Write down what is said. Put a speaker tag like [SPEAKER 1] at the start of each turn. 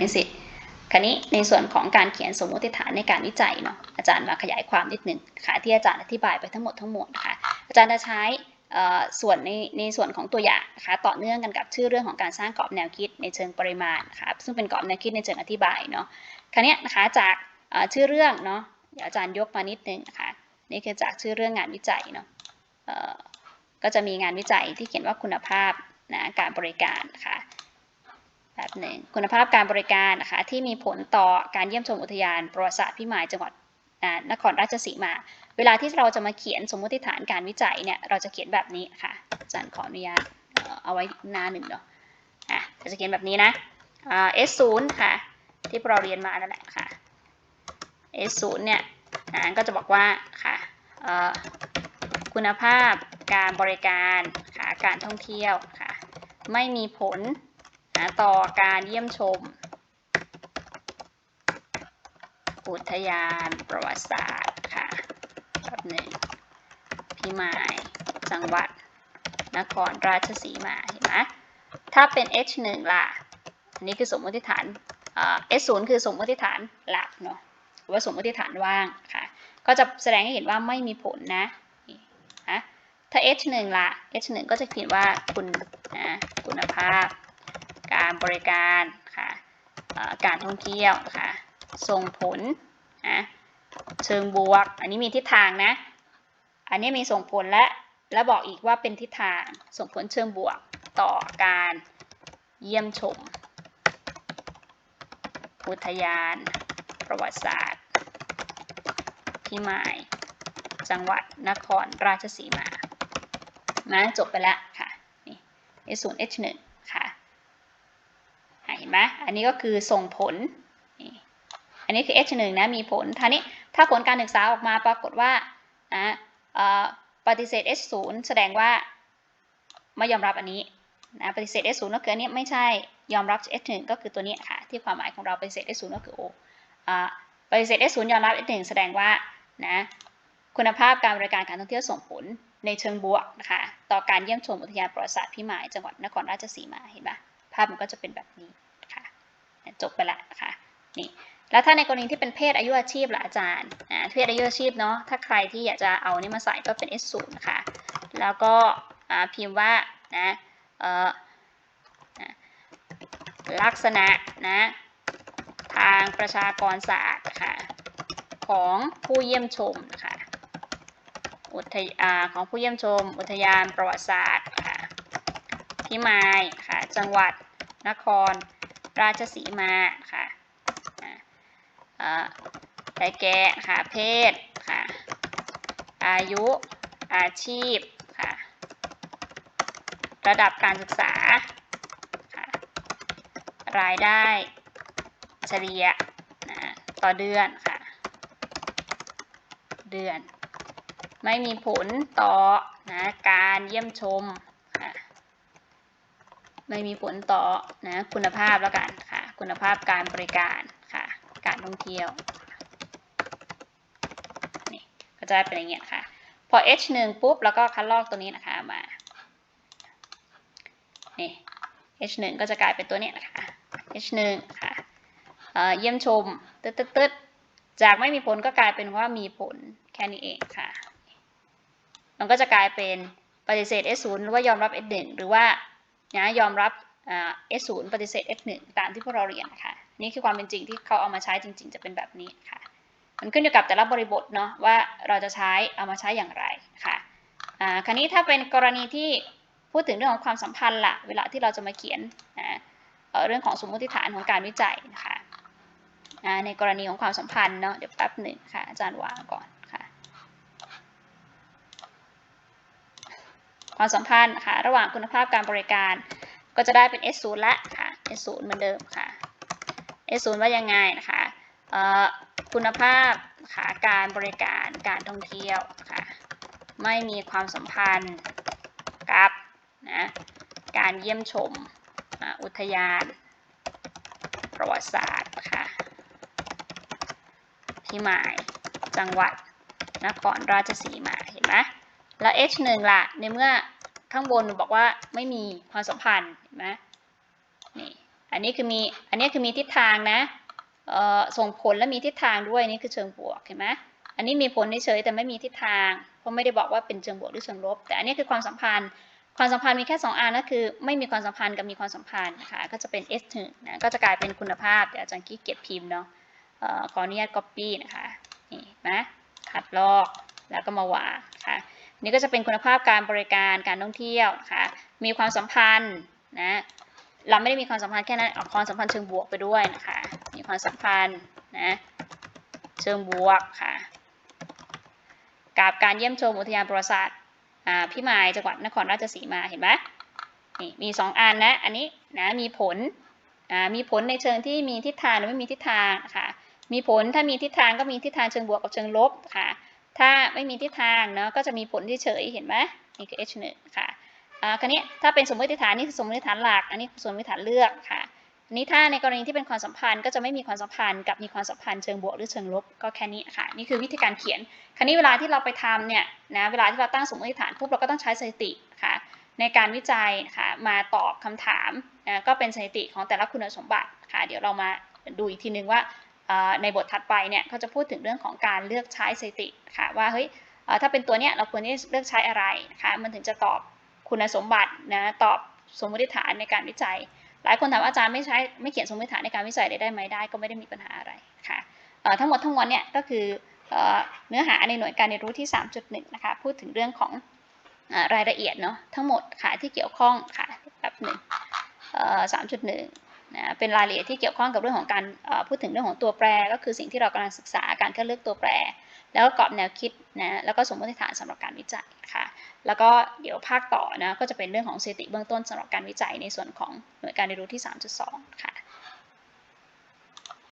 [SPEAKER 1] นี่สิคราวนี้ในส่วนของการเขียนสมมติฐานในการวิจัยเนาะอาจารย์มาขยายความนิดหนึ่งค่ะที่อาจารย์อธิบายไปทั้งหมดทั้งมวลนะคะอาจารย์จะใช้ส่วนในในส่วนของตัวอย่างนะคะต่อเนื่องกันกับชื่อเรื่องของการสร้างกรอบแนวคิดในเชิงปริมาณนะคะซึ่งเป็นกรอบแนวคิดในเชิงอธิบายเนาะคราวเนี้ยนะคะจากชื่อเรื่องเนาะเดี๋ยวอาจารย์ยกมานิดนึงนะคะนี่คือจากชื่อเรื่องงานวิจัยเนาะก็จะมีงานวิจัยที่เขียนว่าคุณภาพนะการบริการนะคะ แบบหนึ่งคุณภาพการบริการนะคะที่มีผลต่อการเยี่ยมชมอุทยานประวัติศาสตร์พิมายจังหวัดนครราชสีมา เวลาที่เราจะมาเขียนสมมติฐานการวิจัยเนี่ยเราจะเขียนแบบนี้ค่ะอาจารย์ขออนุญาตเอาไว้หน้าหนึ่งเนาะอะเราจะเขียนแบบนี้นะอ่า S 0ค่ะ ที่เราเรียนมานั่นแหละค่ะ S 0เนี่ยอ่าก็จะบอกว่าค่ะคุณภาพการบริการค่ะการท่องเที่ยวค่ะไม่มีผล นะต่อการเยี่ยมชม อุทยานประวัติศาสตร์ค่ะแบบหนึ่งพิมาย จังหวัด นครราชสีมา เห็นไหมถ้าเป็น H 1 ล่ะ อันนี้คือสมมติฐานเอ่อ S 0 คือสมมติฐานหลักเนาะหรือว่าสมมติฐานว่างค่ะ ก็จะแสดงให้เห็นว่าไม่มีผลนะนะถ้า H 1 ล่ะ H 1 ก็จะเขียนว่าคุณนะคุณภาพ การบริการค่ะการท่องเที่ยวค่ะส่งผลนะเชิงบวก อันนี้มีทิศทางนะ อันนี้มีส่งผลและและบอกอีกว่าเป็นทิศทางส่งผลเชิงบวกต่อการเยี่ยมชม อุทยาน ประวัติศาสตร์พิมาย จังหวัดนครราชสีมานะจบไปแล้วค่ะนี่ S 0 H 1ค่ะอะเห็น ไหมอันนี้ก็คือส่งผล อันนี้คือ H 1นะมีผลท่านี้ถ้าผลการศึกษาออกมาปรากฏว่านะปฏิเสธ H 0แสดงว่าไม่ยอมรับอันนี้นะปฏิเสธ H 0ก็คืออันนี้ไม่ใช่ยอมรับ H 1ก็คือตัวนี้ค่ะที่ความหมายของเราปฏิเสธ H 0ก็คือ O อปฏิเสธ S 0ยอมรับ S 1แสดงว่านะคุณภาพการบริการการท่องเที่ยวส่งผลในเชิงบวกนะคะต่อการเยี่ยมชมอุทยานประวัติศาสตร์พิมายจังหวัดนครราชสีมาเห็นปะภาพมันก็จะเป็นแบบนี้ จบไปละนะคะนี่แล้วถ้าในกรณีที่เป็นเพศอายุอาชีพล่ะอาจารย์อ่าเพศอายุอาชีพเนาะถ้าใครที่อยากจะเอานี่มาใส่ก็เป็น S 0 นะคะแล้วก็อ่าพิมพ์ว่านะเออลักษณะนะทางประชากรศาสตร์ค่ะของผู้เยี่ยมชมนะคะอุทยาของผู้เยี่ยมชม อุทยานประวัติศาสตร์ค่ะพิมายค่ะจังหวัดนคร ราชสีมาค่ะได้แก่ค่ะเพศค่ะ อายุอาชีพค่ะ ระดับการศึกษาค่ะรายได้เฉลี่ยนะต่อเดือนค่ะ เดือน ไม่มีผลต่อนะการเยี่ยมชม ไม่มีผลต่อนะคุณภาพแล้วกันค่ะ คุณภาพการบริการค่ะ การท่องเที่ยวนี่ก็จะเป็นอย่างเงี้ยค่ะ พอ h 1ปุ๊บแล้วก็คัดลอกตัวนี้นะคะมานี่ h 1ก็จะกลายเป็นตัวเนี้ยนะคะ h 1ค่ะเอ่อเยี่ยมชมตึ๊ดตึ๊ดตึ๊ดจากไม่มีผลก็กลายเป็นว่ามีผลแค่นี้เองค่ะ มันก็จะกลายเป็นปฏิเสธ S 0 หรือว่ายอมรับ S 1 หรือว่า นะยอมรับอ่า S 0 ปฏิเสธ S 1ตามที่พวกเราเรียนนะคะนี่คือความเป็นจริงที่เขาเอามาใช้จริง ๆ จะเป็นแบบนี้ค่ะ มันขึ้นอยู่กับแต่ละบริบทเนาะว่าเราจะใช้เอามาใช้อย่างไรค่ะอ่าคราวนี้ถ้าเป็นกรณีที่พูดถึงเรื่องของความสัมพันธ์ละเวลาที่เราจะมาเขียนนะเเรื่องของสมมติฐานของการวิจัยนะคะในกรณีของความสัมพันธ์เนาะเดี๋ยวแป๊บหนึ่งค่ะอาจารย์วางก่อน ความสัมพันธ์ค่ะระหว่างคุณภาพการบริการ ก็จะได้เป็น S 0 ละค่ะ S 0 เหมือนเดิมค่ะ S 0 ว่ายังไงนะคะเอ่อคุณภาพค่ะการบริการการท่องเที่ยวค่ะไม่มีความสัมพันธ์กับนะการเยี่ยมชมอุทยานประวัติศาสตร์ค่ะพิมายจังหวัดนครราชสีมาเห็นไหม แล้ว h 1ล่ะ ในเมื่อข้างบนบอกว่าไม่มีความสัมพันธ์เห็นไหมนี่อันนี้คือมีอันนี้คือมีทิศทางนะส่งผลและมีทิศทางด้วยนี่คือเชิงบวกเห็นไหมอันนี้มีผลเฉยแต่ไม่มีทิศทาง เพราะไม่ได้บอกว่าเป็นเชิงบวกหรือเชิงลบ แต่อันนี้คือความสัมพันธ์ ความสัมพันธ์มีแค่สองอันก็คือ ไม่มีความสัมพันธ์กับมีความสัมพันธ์นะคะก็จะเป็น S ถึงนะก็จะกลายเป็นคุณภาพเดี๋ยวอาจารย์กี้เกียจพิมพ์เนาะก่อขออนุญาต copy นะคะนี่นะขัดลอกแล้วก็มาวางค่ะ นี่ก็จะเป็นคุณภาพการบริการการท่องเที่ยวนะคะมีความสัมพันธ์นะเราไม่ได้มีความสัมพันธ์แค่นั้นเอาความสัมพันธ์เชิงบวกไปด้วยนะคะมีความสัมพันธ์นะเชิงบวกค่ะกับการเยี่ยมชมอุทยานประวัติศาสตร์อ่าพี่มายจังหวัดนครราชสีมาเห็นไหมนี่มีสองอันนะอันนี้นะมีผลอ่ามีผลในเชิงที่มีทิศทางหรือไม่มีทิศทางค่ะมีผลถ้ามีทิศทางก็มีทิศทางเชิงบวกกับเชิงลบค่ะ ถ้าไม่มีทิศทางเนาะก็จะมีผลที่เฉยเห็นไหมนี่คือ H 1ค่ะอ่าคราวนี้ถ้าเป็นสมมติฐานนี่คือสมมติฐานหลัก อันนี้คือสมมติฐานเลือกค่ะอันนี้ถ้าในกรณีที่เป็นความสัมพันธ์ก็จะไม่มีความสัมพันธ์กับมีความสัมพันธ์เชิงบวกหรือเชิงลบก็แค่นี้ค่ะนี่คือวิธีการเขียน คราวนี้เวลาที่เราไปทำเนี่ยนะเวลาที่เราตั้งสมมติฐานปุ๊บเราก็ต้องใช้สถิติค่ะในการวิจัยค่ะมาตอบคำถามนะก็เป็นสถิติของแต่ละคุณสมบัติค่ะเดี๋ยวเรามาดูอีกทีนึงว่า ในบทถัดไปเนี่ยเขาจะพูดถึงเรื่องของการเลือกใช้สถิติค่ะว่าเฮ้ยถ้าเป็นตัวเนี้ยเราควรที่จะเลือกใช้อะไรนะคะมันถึงจะตอบคุณสมบัตินะตอบสมมติฐานในการวิจัย หลายคนถามอาจารย์ไม่ใช้ไม่เขียนสมมติฐานในการวิจัยได้ไหมได้ ก็ไม่ได้มีปัญหาอะไรค่ะทั้งหมดทั้งมวลเนี่ยก็คือเนื้อหาในหน่วยการเรียนรู้ที่ 3.1 นะคะ พูดถึงเรื่องของอรายละเอียดเนาะทั้งหมดค่ะที่เกี่ยวข้องค่ะแบบหนึ่งเอ่อ3.1นะเป็นรายละเอียดที่เกี่ยวข้องกับเรื่องของการพูดถึงเรื่องของตัวแปร ก็คือสิ่งที่เรากำลังศึกษาการคัดเลือกตัวแปร แล้วก็กรอบแนวคิดนะแล้วก็สมมติฐานสำหรับการวิจัยค่ะแล้วก็เดี๋ยวภาคต่อนะก็จะเป็นเรื่องของสถิติเบื้องต้นสำหรับการวิจัยในส่วนของหน่วยการเรียนรู้ที่ 3.2 ค่ะ